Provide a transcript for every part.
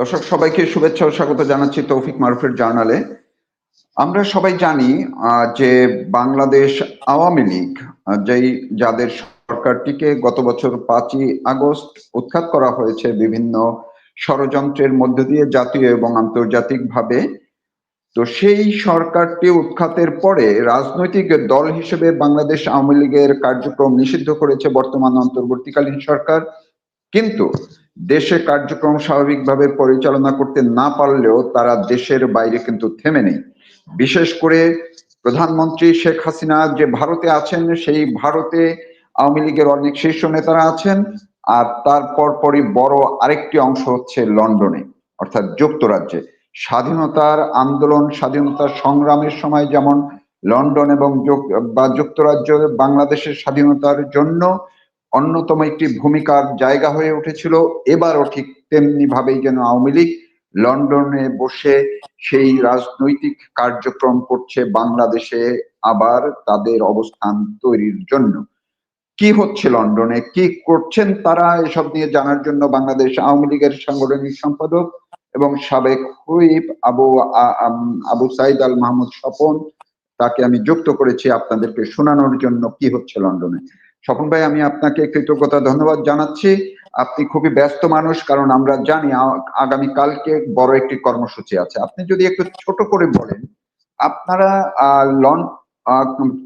দর্শক, সবাইকে শুভেচ্ছা ও স্বাগত জানাচ্ছি তৌফিক মারুফের জার্নালে। আমরা সবাই জানি যে বাংলাদেশ আওয়ামী লীগ যেই যাদের সরকারটিকে গত বছর পাঁচই আগস্ট উৎখাত করা হয়েছে বিভিন্ন ষড়যন্ত্রের মধ্য দিয়ে জাতীয় এবং আন্তর্জাতিক ভাবে তো সেই সরকারটি উৎখাতের পরে রাজনৈতিক দল হিসেবে বাংলাদেশ আওয়ামী লীগের কার্যক্রম নিষিদ্ধ করেছে বর্তমান অন্তর্বর্তীকালীন সরকার। কিন্তু দেশে কার্যক্রম স্বাভাবিকভাবে পরিচালনা করতে না পারলেও তারা দেশের বাইরে কিন্তু থেমে নেই। বিশেষ করে প্রধানমন্ত্রী শেখ হাসিনা যে ভারতে আছেন, সেই ভারতে আওয়ামী লীগের অনেক শীর্ষ নেতারা আছেন আর তার পরপরই বড় আরেকটি অংশ হচ্ছে লন্ডনে, অর্থাৎ যুক্তরাজ্যে। স্বাধীনতার আন্দোলন স্বাধীনতার সংগ্রামের সময় যেমন লন্ডন এবং বা যুক্তরাজ্য বাংলাদেশের স্বাধীনতার জন্য অন্যতম একটি ভূমিকার জায়গা হয়ে উঠেছিল। এবারও ঠিক তেমনি ভাবেই যেন আওয়ামী লীগ লন্ডনে বসে সেই রাজনৈতিক কার্যক্রম করছে, বাংলাদেশে আবার তাদের অবস্থান তৈরির জন্য। কি হচ্ছে লন্ডনে? কি করছেন তারা? এসব নিয়ে জানার জন্য বাংলাদেশ আওয়ামী লীগের সাংগঠনিক সম্পাদক এবং সাবেক হুইপ আবু আবু সাইদ আল মাহমুদ স্বপন, তাকে আমি যুক্ত করেছি আপনাদেরকে শোনানোর জন্য কি হচ্ছে লন্ডনে। স্বপন ভাই, আমি আপনাকে কৃতজ্ঞতা, ধন্যবাদ জানাচ্ছি। আপনি খুবই ব্যস্ত মানুষ, কারণ আমরা জানি আগামী কালকে বড় একটি কর্মসূচি আছে। আপনি যদি একটু ছোট করে বলেন, আপনারা লন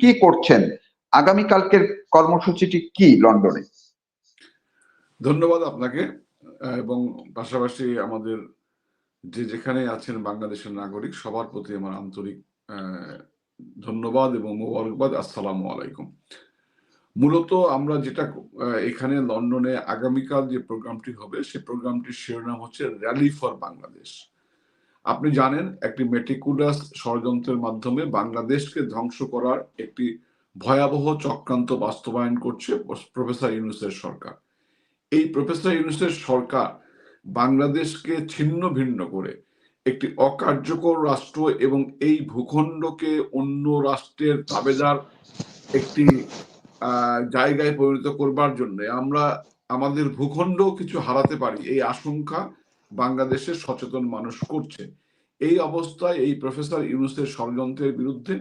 কি করছেন? আগামী কালকের কর্মসূচিটি কি লন্ডনে? ধন্যবাদ আপনাকে এবং পাশাপাশি আমাদের যে যেখানে আছেন বাংলাদেশের নাগরিক, সবার প্রতি আমার আন্তরিক ধন্যবাদ এবং মোবারকবাদ। আসসালামু আলাইকুম। মূলত আমরা যেটা এখানে লন্ডনে আগামীকাল যে প্রোগ্রামটি হবে, সে প্রোগ্রামটির শিরোনাম হচ্ছে র্যালি ফর বাংলাদেশ আপনি জানেন, একটি মেটিকুলাস ষড়যন্ত্রের মাধ্যমে বাংলাদেশকে ধ্বংস করার একটি ভয়াবহ চক্রান্ত বাস্তবায়ন করছে প্রফেসর ইউনুসের সরকার। এই প্রফেসর ইউনুসের সরকার বাংলাদেশকে ছিন্ন ভিন্ন করে একটি অকার্যকর রাষ্ট্র এবং এই ভূখণ্ডকে অন্য রাষ্ট্রের তাবেদার একটি জায়গায় পরিণত করবার জন্য আমরা আমাদের ভূখণ্ড কিছু হারাতে পারি। এই আশঙ্কা বাংলাদেশের সচেতন মানুষ করছে। এই অবস্থায় এই প্রফেসর ইউনুসের ষড়যন্ত্রের বিরুদ্ধে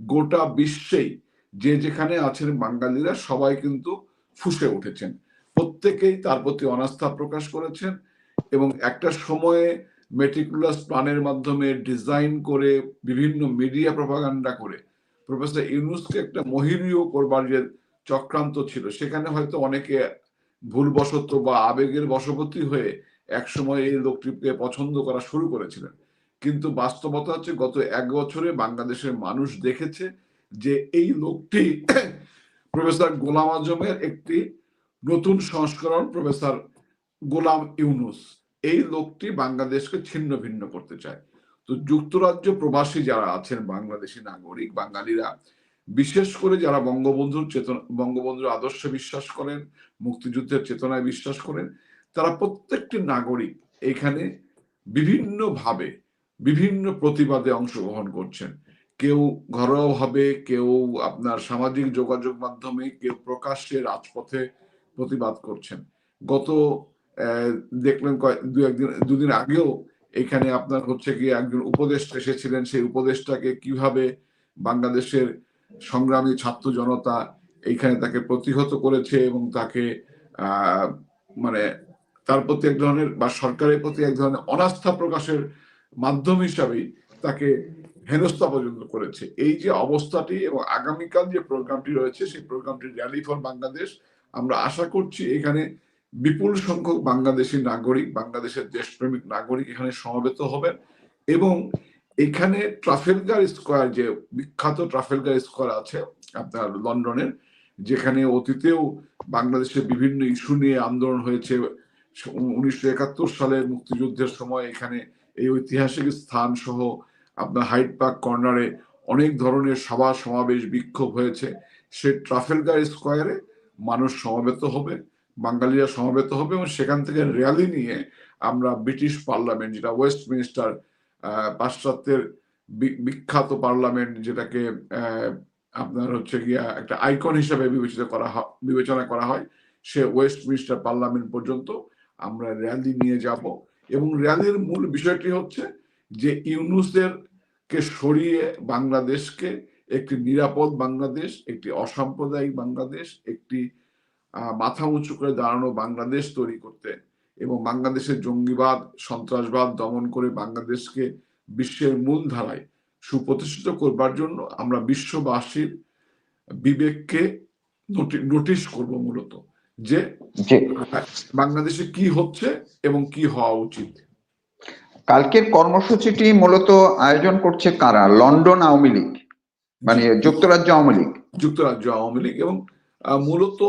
গোটা বিশ্বেই যে যেখানে আছেন বাঙালিরা সবাই কিন্তু ফুসে উঠেছেন। প্রত্যেকেই তার প্রতি অনাস্থা প্রকাশ করেছেন এবং একটা সময়ে মেটিকুলাস প্ল্যানের মাধ্যমে ডিজাইন করে বিভিন্ন মিডিয়া প্রপাগান্ডা করে প্রফেসর ইউনুসকে একটা মহিরীয় করবার যে চক্রান্ত ছিল। সেখানে হয়তো অনেকে ভুলবশত বা আবেগের বশবর্তী হয়ে একসময় এই লোকটিকে পছন্দ করা শুরু করেছিলেন। কিন্তু বাস্তবতা হচ্ছে গত এক বছরে বাংলাদেশের মানুষ দেখেছে যে এই লোকটি প্রফেসর গোলাম আজমের একটি নতুন সংস্করণ প্রফেসর গোলাম ইউনুস। এই লোকটি বাংলাদেশকে ছিন্ন ভিন্ন করতে চায়। তো যুক্তরাজ্য প্রবাসী যারা আছেন, বাংলাদেশি নাগরিক, বাঙালিরা বিশেষ করে যারা বঙ্গবন্ধুর চেতনা, বঙ্গবন্ধুর আদর্শে বিশ্বাস করেন, মুক্তিযুদ্ধের চেতনায় বিশ্বাস করেন, তারা প্রত্যেকটি নাগরিক এখানে বিভিন্নভাবে, বিভিন্ন প্রতিবাদে অংশগ্রহণ করছেন। কেউ ঘরোয়াভাবে, কেউ আপনার সামাজিক যোগাযোগ মাধ্যমে, কেউ প্রকাশ্যে রাজপথে প্রতিবাদ করছেন। গত দেখলেন দু একদিন, দুদিন আগেও এখানে আপনার হচ্ছে কি একজন উপদেষ্টা এসেছিলেন, সেই উপদেষ্টাকে কীভাবে বাংলাদেশের সংগ্রামী ছাত্র জনতা এইখানে তাকে প্রতিহত করেছে এবং তাকে মানে তার প্রতি এক ধরনের বা সরকারের প্রতি এক ধরনের অনাস্থা প্রকাশের মাধ্যম হিসাবেই তাকে হেনস্থা পর্যন্ত করেছে। এই যে অবস্থাটি এবং আগামীকাল যে প্রোগ্রামটি রয়েছে, সেই প্রোগ্রামটি র্যালি ফর বাংলাদেশ, আমরা আশা করছি এখানে বিপুল সংখ্যক বাংলাদেশি নাগরিক, বাংলাদেশের দেশপ্রেমিক নাগরিক এখানে সমবেত হবেন এবং এখানে ট্রাফেলগার স্কোয়ার, যে বিখ্যাত ট্রাফেলগার স্কোয়ার আছে আপনার লন্ডনের, যেখানে অতীতেও বাংলাদেশের বিভিন্ন ইস্যু নিয়ে আন্দোলন হয়েছে। উনিশশো একাত্তর সালের মুক্তিযুদ্ধের সময় এখানে এই ঐতিহাসিক স্থান সহ আপনার হাইড পার্ক কর্নারে অনেক ধরনের সভা, সমাবেশ, বিক্ষোভ হয়েছে। সে ট্রাফেলগার স্কোয়ারে মানুষ সমবেত হবে, বাঙালিরা সমবেত হবে এবং সেখান থেকে র্যালি নিয়ে আমরা ব্রিটিশ পার্লামেন্ট, যেটা ওয়েস্ট মিনিস্টার পাশ্চাত্যের বিখ্যাত পার্লামেন্ট যেটাকে আপনার হচ্ছে গিয়া একটা আইকন হিসাবে বিবেচিত করা বিবেচনা করা হয়, সে ওয়েস্ট মিনিস্টার পার্লামেন্ট পর্যন্ত আমরা র্যালি নিয়ে যাব এবং র্যালির মূল বিষয়টি হচ্ছে যে ইউনুসের কে সরিয়ে বাংলাদেশকে একটি নিরাপদ বাংলাদেশ, একটি অসাম্প্রদায়িক বাংলাদেশ, একটি মাথা উঁচু করে দাঁড়ানো বাংলাদেশ তৈরি করতে এবং বাংলাদেশের জঙ্গিবাদ সন্ত্রাসবাদ দমন করে বাংলাদেশকে বিশ্বের মূল ধারায় সুপ্রতিষ্ঠিত করবার জন্য আমরা বিশ্ববাসীর বিবেককে নোটিশ করব মূলত যে বাংলাদেশে কি হচ্ছে এবং কি হওয়া উচিত। কালকের কর্মসূচিটি মূলত আয়োজন করছে কারা? লন্ডন আওয়ামী লীগ মানে যুক্তরাজ্য আওয়ামী লীগ। যুক্তরাজ্য আওয়ামী লীগ এবং মূলত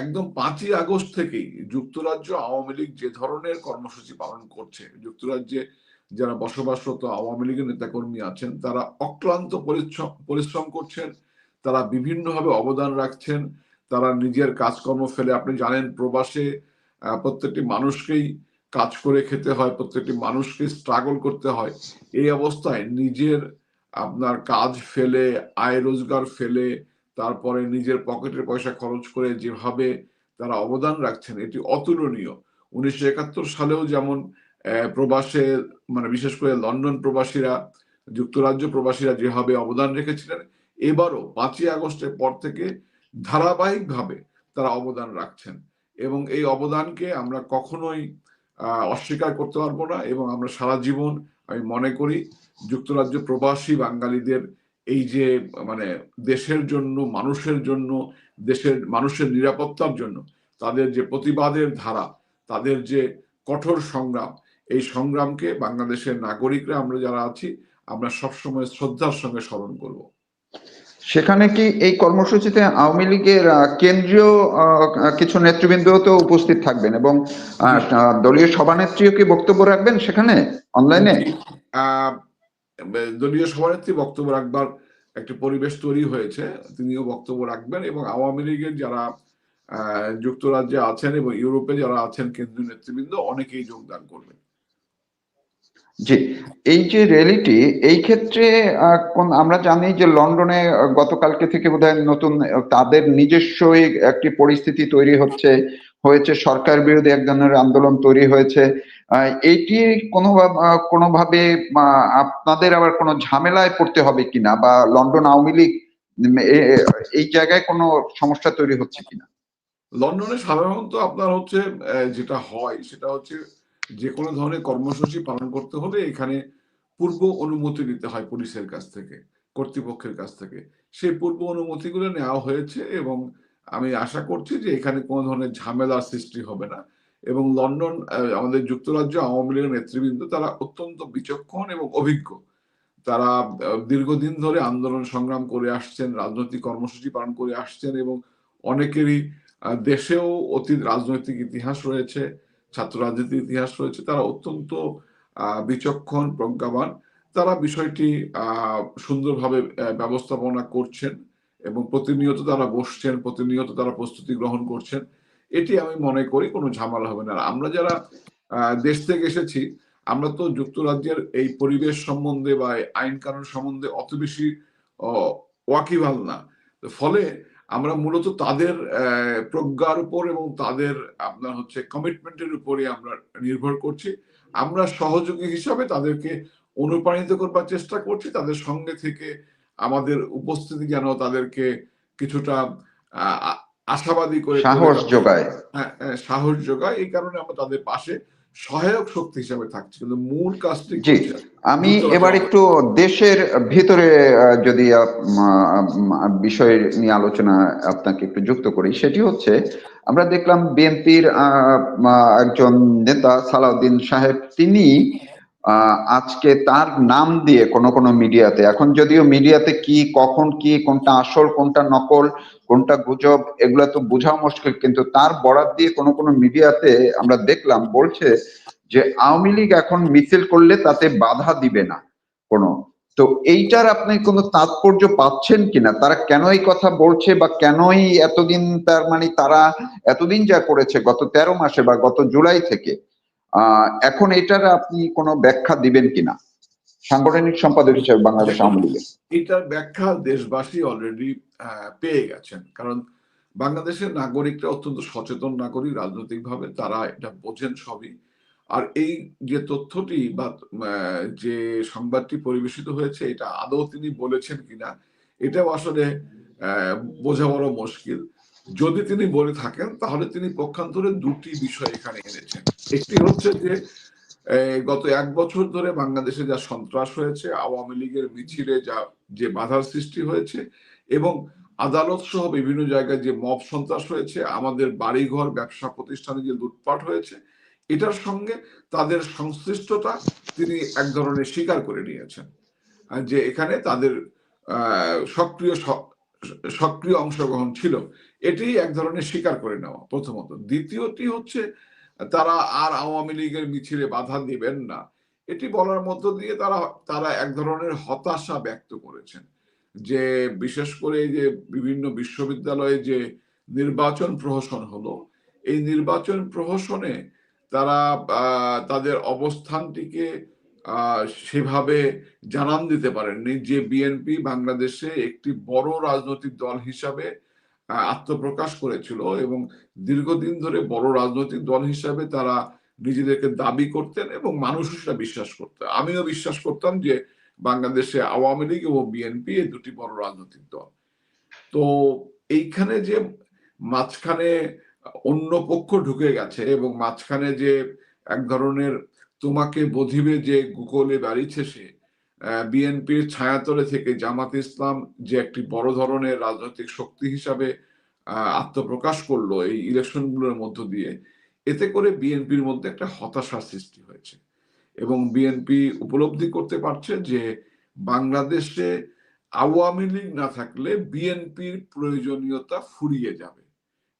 একদম পাঁচই আগস্ট থেকেই যুক্তরাজ্য আওয়ামী লীগ যে ধরনের কর্মসূচি পালন করছে, যুক্তরাজ্যে যারা বসবাসরত আওয়ামী লীগের নেতাকর্মী আছেন, তারা অক্লান্ত পরিশ্রম করছেন, তারা বিভিন্নভাবে অবদান রাখছেন, তারা নিজের কাজকর্ম ফেলে, আপনি জানেন প্রবাসে প্রত্যেকটি মানুষকেই কাজ করে খেতে হয়, প্রত্যেকটি মানুষকে স্ট্রাগল করতে হয়, এই অবস্থায় নিজের আপনার কাজ ফেলে, আয় রোজগার ফেলে তারপরে নিজের পকেটের পয়সা খরচ করে যেভাবে তারা অবদান রাখছেন, এটি অতুলনীয়। উনিশশো একাত্তর সালেও যেমন প্রবাসে মানে বিশেষ করে লন্ডন প্রবাসীরা, যুক্তরাজ্য প্রবাসীরা যেভাবে অবদান রেখেছিলেন, এবারও পাঁচই আগস্টের পর থেকে ধারাবাহিকভাবে তারা অবদান রাখছেন। এবং এই অবদানকে আমরা কখনোই অস্বীকার করতে পারব না এবং আমরা সারা জীবন আমি মনে করি, যুক্তরাজ্য প্রবাসী বাঙালিদের এই যে মানে দেশের জন্য মানুষের জন্য দেশের মানুষের নিরাপত্তার জন্য তাদের যে প্রতিবাদের ধারা তাদের যে কঠোর সংগ্রাম এই সংগ্রামকে বাংলাদেশের নাগরিকরা আমরা যারা আছি আমরা সবসময় শ্রদ্ধার সঙ্গে স্মরণ করব। সেখানে কি এই কর্মসূচিতে আওয়ামী লীগের কেন্দ্রীয় কিছু নেতৃবৃন্দ তো উপস্থিত থাকবেন এবং আহ, দলীয় সভানেত্রীও কি বক্তব্য রাখবেন সেখানে অনলাইনে? আহ, দলীয় সভানেত্রী বক্তব্য রাখবার একটি পরিবেশ তৈরি হয়েছে। তিনিও বক্তব্য রাখবেন এবং আওয়ামী লীগের যারা যুক্তরাজ্যে আছেন এবং ইউরোপে যারা আছেন কেন্দ্রীয় নেতৃবৃন্দ, অনেকেই যোগদান করবেন। জি, এই যে র্যালিটি, এই ক্ষেত্রে কোন, আমরা জানি যে লন্ডনে গতকালকে থেকে বোধহয় নতুন তাদের নিজস্ব একটি পরিস্থিতি তৈরি হচ্ছে। হয়েছে সরকার বিরোধী এক ধরনের আন্দোলন তৈরি হয়েছে। এইটি কোনো কোনোভাবে আপনাদের আবার কোনো ঝামেলায় পড়তে হবে কিনা বা লন্ডন আওয়ামী লীগ এই জায়গায় কোনো সমস্যা তৈরি হচ্ছে কিনা? লন্ডনে সাধারণত আপনার হচ্ছে যেটা হয় সেটা হচ্ছে যে কোনো ধরনের কর্মসূচি পালন করতে হলে এখানে পূর্ব অনুমতি নিতে হয় পুলিশের কাছ থেকে, কর্তৃপক্ষের কাছ থেকে। সেই পূর্ব অনুমতিগুলো নেওয়া হয়েছে এবং আমি আশা করছি যে এখানে কোনো ধরনের ঝামেলার সৃষ্টি হবে না। এবং লন্ডন আমাদের যুক্তরাজ্য, আওয়ামী লীগের নেতৃবৃন্দ, তারা অত্যন্ত বিচক্ষণ এবং অভিজ্ঞ। তারা দীর্ঘদিন ধরে আন্দোলন সংগ্রাম করে আসছেন, রাজনৈতিক কর্মসূচি পালন করে আসছেন এবং অনেকেরই দেশেও অতীত রাজনৈতিক ইতিহাস রয়েছে, ছাত্র রাজনীতির ইতিহাস রয়েছে। তারা অত্যন্ত বিচক্ষণ, প্রজ্ঞাবান। তারা বিষয়টি সুন্দরভাবে ব্যবস্থাপনা করছেন এবং প্রতিনিয়ত তারা বসছেন, প্রতিনিয়ত তারা প্রস্তুতি গ্রহণ করছেন। এটি আমি মনে করি কোনো ঝামেলা হবে না। আমরা যারা দেশ থেকে এসেছি আমরা তো যুক্তরাজ্যের এই পরিবেশ সম্বন্ধে বা আইন কানুন সম্বন্ধে অত বেশি আহ, ওয়াকিবহাল না। ফলে আমরা মূলত তাদের প্রজ্ঞার উপর এবং তাদের আপনার হচ্ছে কমিটমেন্টের উপরে আমরা নির্ভর করছি। আমরা সহযোগী হিসাবে তাদেরকে অনুপ্রাণিত করবার চেষ্টা করছি। তাদের সঙ্গে থেকে আমাদের উপস্থিতি যেন তাদেরকে কিছুটা আশাবাদী করে সাহস যোগায়। হ্যাঁ, হ্যাঁ, সাহস যোগায়। এই কারণে আমরা তাদের পাশে সহায়ক শক্তি হিসাবে থাকছি। কিন্তু মূল কাজটি জি, আমি এবার একটু দেশের ভিতরে যদি বিষয় নিয়ে আলোচনা আপনাকে একটু যুক্ত করি সেটি হচ্ছে আমরা দেখলাম বিএনপির একজন নেতা সালাউদ্দিন সাহেব তিনি আজকে তার নাম দিয়ে কোন কোন মিডিয়াতে, এখন যদিও মিডিয়াতে কি, কখন কি, কোনটা আসল, কোনটা নকল, কোনটা গুজব, এগুলা তো বোঝা মুশকিল, কিন্তু তার বরাত দিয়ে কোন কোন মিডিয়াতে আমরা দেখলাম, বলছে যে আওয়ামী লীগ এখন মিছিল করলে তাতে বাধা দিবে না কোনো। তো এইটার আপনি কোনো তাৎপর্য পাচ্ছেন কিনা? তারা কেন এই কথা বলছে বা কেনই এতদিন তার মানে তারা, এতদিন যা করেছে, গত তেরো মাসে বা গত জুলাই থেকে এখন এটার আপনি কোনো ব্যাখ্যা দিবেন কিনা? সাংগঠনিক সম্পাদক হিসেবে বাংলাদেশ আওয়ামী লীগের। এটার ব্যাখ্যা দেশবাসী অলরেডি পেয়ে গেছেন। কারণ বাংলাদেশের নাগরিকরা অত্যন্ত সচেতন নাগরিক, রাজনৈতিকভাবে তারা এটা বোঝেন সবই। আর এই যে তথ্যটি বা যে সংবাদটি পরিবেশিত হয়েছে, এটা আদৌ তিনি বলেছেন কিনা, এটাও আসলে বোঝা বড় মুশকিল। যদি তিনি বলে থাকেন, তাহলে তিনি পক্ষান্তরে দুটি বিষয় এখানে এনেছেন। একটি হচ্ছে যে গত এক বছর ধরে বাংলাদেশে যা সন্ত্রাস হয়েছে, আওয়ামী লীগের মিছিলে যা, যে বাধার সৃষ্টি হয়েছে এবং আদালত সহ বিভিন্ন জায়গায় যে মব সন্ত্রাস হয়েছে, আমাদের বাড়িঘর, ব্যবসা প্রতিষ্ঠানে যে লুটপাট হয়েছে, এটার সঙ্গে তাদের সংশ্লিষ্টতা তিনি এক ধরনের স্বীকার করে নিয়েছেন। যে এখানে তাদের সক্রিয় সক্রিয় অংশগ্রহণ ছিল, এটি এক ধরনের স্বীকার করে নেওয়া প্রথমত। দ্বিতীয়টি হচ্ছে তারা আর আওয়ামী লীগের মিছিলে বাধা দিবেন না। এটি বলার মধ্য দিয়ে তারা তারা এক ধরনের হতাশা ব্যক্ত করেছেন যে বিশেষ করে যে বিভিন্ন বিশ্ববিদ্যালয়ে যে নির্বাচন প্রহসন হলো, এই নির্বাচন প্রহসনে তারা তাদের অবস্থানটিকে সেভাবে জানান দিতে পারেননি যে বিএনপি বাংলাদেশে একটি বড় রাজনৈতিক দল হিসাবে আত্মপ্রকাশ করেছিল এবং দীর্ঘদিন ধরে বড় রাজনৈতিক দল হিসাবে তারা নিজেদেরকে দাবি করতেন এবং মানুষ সেটা বিশ্বাস করতেন আমিও বিশ্বাস করতাম যে বাংলাদেশে আওয়ামী লীগ এবং বিএনপি এই দুটি বড় রাজনৈতিক দল। তো এইখানে যে মাঝখানে অন্য পক্ষ ঢুকে গেছে এবং মাঝখানে যে এক ধরনের তোমাকে বধিবে যে গুগলে বাড়িছে সে বিএনপির ছায়াতলে থেকে জামাত ইসলাম যে একটি বড় ধরনের রাজনৈতিক শক্তি হিসাবে আত্মপ্রকাশ করল এই ইলেকশনগুলোর মধ্য দিয়ে, এতে করে বিএনপির মধ্যে একটা হতাশার সৃষ্টি হয়েছে। এবং বিএনপি উপলব্ধি করতে পারছে যে বাংলাদেশে আওয়ামী লীগ না থাকলে বিএনপির প্রয়োজনীয়তা ফুরিয়ে যাবে।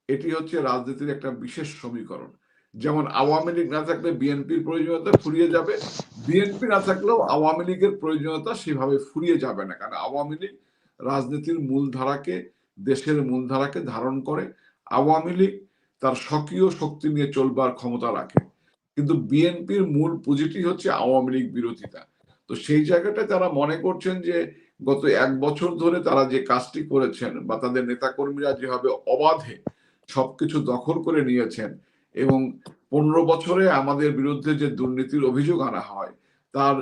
এটি হচ্ছে রাজনীতির একটা বিশেষ সমীকরণ। যেমন আওয়ামী লীগ না থাকলে বিএনপির প্রয়োজনীয়তা ফুরিয়ে যাবে, বিএনপি না থাকলেও আওয়ামী লীগের প্রয়োজনীয়তা সেভাবে ফুরিয়ে যাবে না। কারণ আওয়ামী লীগ রাজনীতির মূলধারাকে, দেশের মূলধারাকে ধারণ করে, আওয়ামী লীগ তার স্বকীয় শক্তি নিয়ে চলবার ক্ষমতা রাখে। কিন্তু বিএনপির মূল পুঁজিটি হচ্ছে আওয়ামী লীগ বিরোধিতা। তো সেই জায়গাটায় তারা মনে করছেন যে, গত এক বছর ধরে তারা যে কাজটি করেছেন বা তাদের নেতাকর্মীরা যেভাবে অবাধে সবকিছু দখল করে নিয়েছেন এবং পনেরো বছরে আমাদের বিরুদ্ধে যে দুর্নীতির অভিযোগ আনা হয়, তার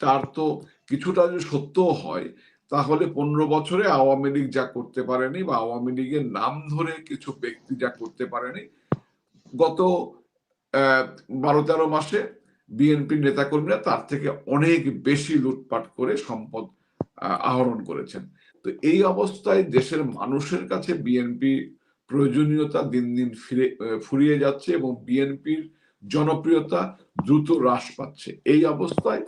তার তো কিছুটা যদি সত্যও হয়, তাহলে পনেরো বছরে আওয়ামী লীগ যা করতে পারেনি বা আওয়ামী লীগের নাম ধরে কিছু ব্যক্তি যা করতে পারেনি, গত বারো তেরো মাসে বিএনপির নেতাকর্মীরা তার থেকে অনেক বেশি লুটপাট করে সম্পদ আহরণ করেছেন। তো এই অবস্থায় দেশের মানুষের কাছে বিএনপি প্রয়োজনীয়তা দিন দিন ফিরে ফুরিয়ে যাচ্ছে এবং বিএনপির জনপ্রিয়তা দ্রুত হ্রাস পাচ্ছে। এই অবস্থায়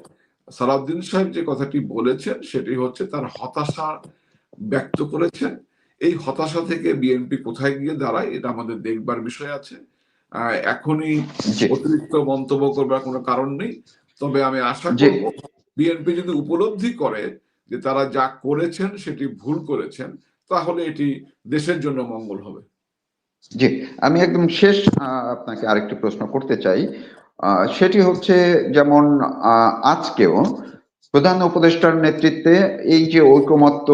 সালাউদ্দিন সাহেব যে কথাটি বলেছেন সেটি হচ্ছে তার হতাশা ব্যক্ত করেছেন। এই হতাশা থেকে বিএনপি কোথায় গিয়ে দাঁড়ায় এটা আমাদের দেখবার বিষয় আছে। আহ, এখনই অতিরিক্ত মন্তব্য করবার কোনো কারণ নেই। তবে আমি আশা। করব বিএনপি যদি উপলব্ধি করে যে তারা যা করেছেন সেটি ভুল করেছেন তাহলে এটি দেশের জন্য মঙ্গল হবে। জি, আমি একদম শেষ আপনাকে আরেকটি প্রশ্ন করতে চাই। সেটি হচ্ছে যেমন আজকেও প্রধান উপদেষ্টার নেতৃত্বে এই যে ঐকমত্য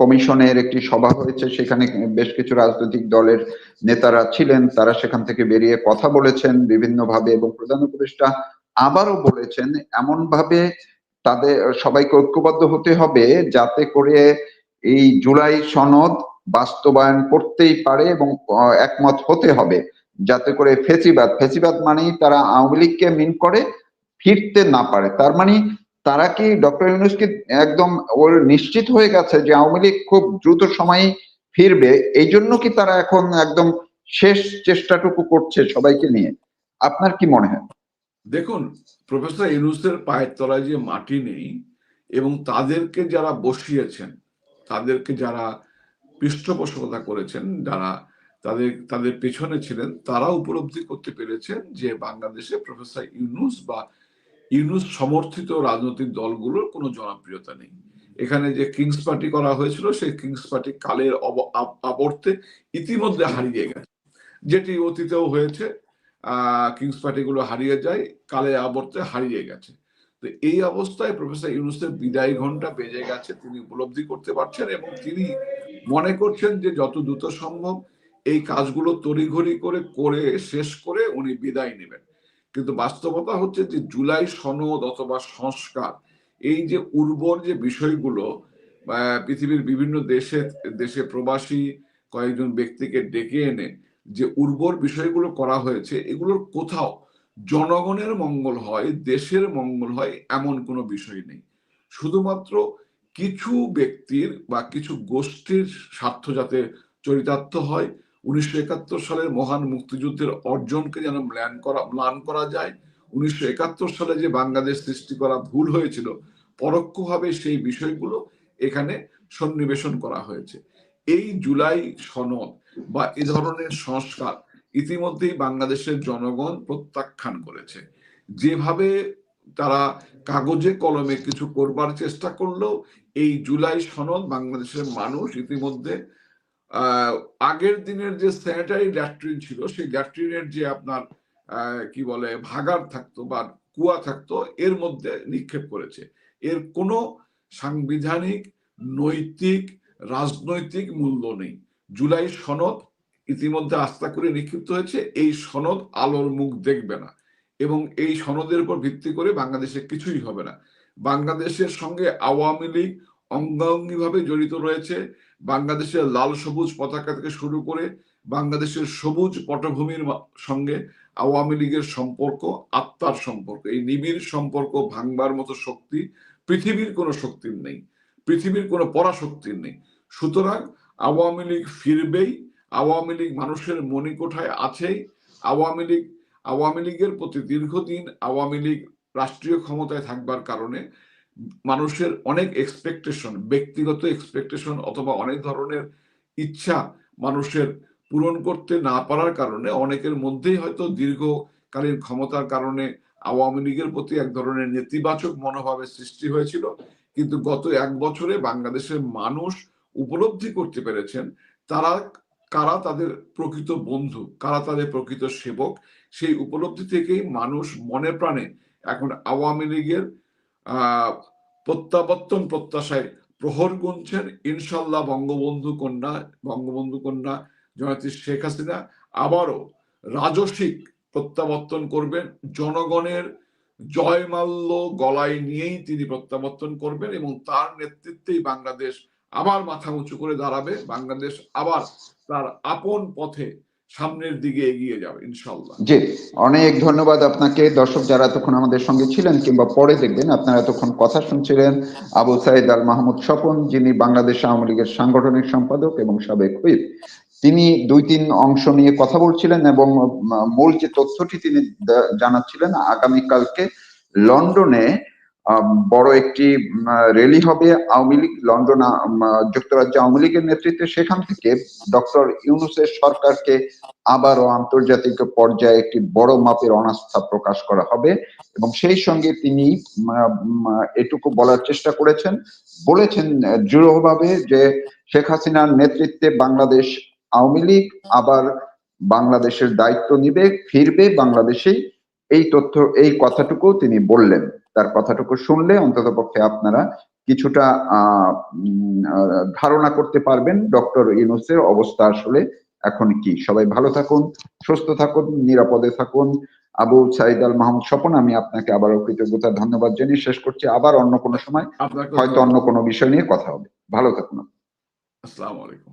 কমিশনের একটি সভা হয়েছে, সেখানে বেশ কিছু রাজনৈতিক দলের নেতারা ছিলেন, তারা সেখান থেকে বেরিয়ে কথা বলেছেন বিভিন্নভাবে এবং প্রধান উপদেষ্টা আবারও বলেছেন এমন ভাবে তাদের, সবাইকে ঐক্যবদ্ধ হতে হবে যাতে করে এই জুলাই সনদ বাস্তবায়ন করতেই পারে এবং একমত হতে হবে। যাতে করে ফেসিবাদ ফেসিবাদ মানেই তারা আওয়ামী লীগকে মিন করে ফিরতে না পারে। তার মানে তারা কি ডক্টর ইউনুস কি একদম ওর নিশ্চিত হয়ে গেছে যে আওয়ামী লীগ খুব দ্রুত সময়ে ফিরবে? এই জন্য কি তারা এখন একদম শেষ চেষ্টাটুকু করছে সবাইকে নিয়ে? আপনার কি মনে হয়? দেখুন, প্রফেসর ইউনুসের পায়ের তলায় যে মাটি নেই এবং তাদেরকে যারা বসিয়েছেন, তাদেরকে যারা পৃষ্ঠপোষকতা করেছেন, যারা তাদের তাদের পেছনে ছিলেন, তারা উপলব্ধি করতে পেরেছেন যে বাংলাদেশে প্রফেসর ইউনুস বা ইউনুস সমর্থিত রাজনৈতিক দলগুলোর কোনো জনপ্রিয়তা নেই। এখানে যে কিংস পার্টি করা হয়েছিল, সেই কিংস পার্টি কালের আবর্তে ইতিমধ্যে হারিয়ে গেছে। যেটি অতীতেও হয়েছে কিংস পার্টিগুলো হারিয়ে যায় কালে আবর্তে হারিয়ে গেছে। তো এই অবস্থায় প্রফেসর ইউনুসের বিদায় ঘণ্টা বেজে গেছে, তিনি উপলব্ধি করতে পারছেন এবং তিনি মনে করছেন যে যত দ্রুত সম্ভব এই কাজগুলো তড়িঘড়ি করে করে, শেষ করে উনি বিদায় নেবেন। কিন্তু বাস্তবতা হচ্ছে যে জুলাই সনদ অথবা সংস্কার, এই যে উর্বর যে বিষয়গুলো পৃথিবীর বিভিন্ন দেশে দেশে প্রবাসী কয়েকজন ব্যক্তিকে ডেকে এনে যে উর্বর বিষয়গুলো করা হয়েছে, এগুলোর কোথাও জনগণের মঙ্গল হয়, দেশের মঙ্গল হয়, এমন কোনো বিষয় নেই। শুধুমাত্র কিছু ব্যক্তির বা কিছু গোষ্ঠীর স্বার্থ যাতে চরিতার্থ হয়, উনিশশো একাত্তর সালের মহান মুক্তিযুদ্ধের অর্জনকে যেন ম্লান করা ম্লান করা যায়, উনিশশো একাত্তর সালে যে বাংলাদেশ সৃষ্টি করা ভুল হয়েছিল, পরোক্ষভাবে সেই বিষয়গুলো এখানে সন্নিবেশন করা হয়েছে। এই জুলাই সনদ বা এ ধরনের সংস্কার ইতিমধ্যেই বাংলাদেশের জনগণ প্রত্যাখ্যান করেছে। যেভাবে তারা কাগজে কলমে কিছু করবার চেষ্টা করলেও এই জুলাই সনদ বাংলাদেশের মানুষ ইতিমধ্যে আগের দিনের যে স্যানিটারি ল্যাট্রিন ছিল, সেই ল্যাট্রিনের যে আপনার কি বলে ভাগার থাকতো বা কুয়া থাকতো, এর মধ্যে নিক্ষেপ করেছে। এর কোনো সাংবিধানিক, নৈতিক, রাজনৈতিক মূল্য নেই। জুলাই সনদ ইতিমধ্যে আস্থা করে নিক্ষিপ্ত হয়েছে। এই সনদ আলোর মুখ দেখবে না। এবং এই সনদের উপর ভিত্তি করে বাংলাদেশে কিছুই হবে না। বাংলাদেশের সঙ্গে আওয়ামী লীগ অঙ্গাঙ্গিভাবে জড়িত রয়েছে। বাংলাদেশের লাল সবুজ পতাকা থেকে শুরু করে বাংলাদেশের সবুজ পটভূমির সঙ্গে আওয়ামী লীগের সম্পর্ক, আত্মার সম্পর্ক। এই নিবিড় সম্পর্ক ভাঙবার মতো শক্তি পৃথিবীর কোনো শক্তির নেই, পৃথিবীর কোনো পরাশক্তির নেই। সুতরাং আওয়ামী লীগ ফিরবেই, আওয়ামী লীগ মানুষের মণিকোঠায় আছেই, আওয়ামী লীগ আওয়ামী লীগের প্রতি দীর্ঘদিন আওয়ামী লীগ রাষ্ট্রীয় ক্ষমতায় থাকবার কারণে মানুষের অনেক এক্সপেকটেশন ব্যক্তিগত এক্সপেকটেশন অথবা অনেক ধরনের ইচ্ছা মানুষের পূরণ করতে না পারার কারণে অনেকের মধ্যেই হয়তো দীর্ঘকালীন ক্ষমতার কারণে আওয়ামী লীগের প্রতি এক ধরনের নেতিবাচক মনোভাবের সৃষ্টি হয়েছিল। কিন্তু গত এক বছরে বাংলাদেশের মানুষ উপলব্ধি করতে পেরেছেন, তারা কারা তাদের প্রকৃত বন্ধু, কারা তাদের প্রকৃত সেবক, সেই উপলব্ধি থেকেই মানুষ মনে প্রাণে এখন আওয়ামী লীগের প্রত্যাবর্তন প্রত্যাশায় প্রহর গুনছেন ইনশাল্লাহ বঙ্গবন্ধু কন্যা বঙ্গবন্ধু কন্যা জয়তী শেখ হাসিনা আবারও রাজসিক প্রত্যাবর্তন করবেন, জনগণের জয়মাল্য গলায় নিয়েই তিনি প্রত্যাবর্তন করবেন এবং তার নেতৃত্বেই বাংলাদেশ আবার মাথা উঁচু করে দাঁড়াবে, বাংলাদেশ আবার তার আপন পথে সামনের দিকে এগিয়ে যাবে ইনশাল্লাহ জি, অনেক ধন্যবাদ আপনাকে। দর্শক যারা এতক্ষণ আমাদের সঙ্গে ছিলেন কিংবা পরে দেখবেন, আপনারা এতক্ষণ কথা শুনছিলেন। আবু সাইদ আল মাহমুদ স্বপন, যিনি বাংলাদেশ আওয়ামী লীগের সাংগঠনিক সম্পাদক এবং সাবেক হুইপ, তিনি দুই তিন অংশ নিয়ে কথা বলছিলেন এবং মূল যে তথ্যটি তিনি জানাচ্ছিলেন, আগামীকালকে লন্ডনে বড় একটি র্যালি হবে আওয়ামী লীগ, লন্ডন যুক্তরাজ্য আওয়ামী লীগের নেতৃত্বে। সেখান থেকে ডক্টর ইউনুসের সরকারকে আবারও আন্তর্জাতিক পর্যায়ে একটি বড় মাপের অনাস্থা প্রকাশ করা হবে এবং সেই সঙ্গে তিনি এটুকু বলার চেষ্টা করেছেন। বলেছেন দৃঢ়ভাবে যে শেখ হাসিনার নেতৃত্বে বাংলাদেশ আওয়ামী লীগ আবার বাংলাদেশের দায়িত্ব নিবে, ফিরবে, বাংলাদেশেই এই তথ্য এই কথাটুকু তিনি বললেন। তার কথাটুকু শুনলে অন্ততপক্ষে আপনারা কিছুটা ধারণা করতে পারবেন ডক্টর ইউনুসের অবস্থা আসলে এখন কি। সবাই ভালো থাকুন সুস্থ থাকুন নিরাপদে থাকুন। আবু সাইদ আল মাহমুদ স্বপন আমি আপনাকে আবারও কৃতজ্ঞতা ধন্যবাদ জানিয়ে শেষ করছি। আবার অন্য কোনো সময় হয়তো অন্য কোনো বিষয় নিয়ে কথা হবে। ভালো থাকুন আসসালামু আলাইকুম।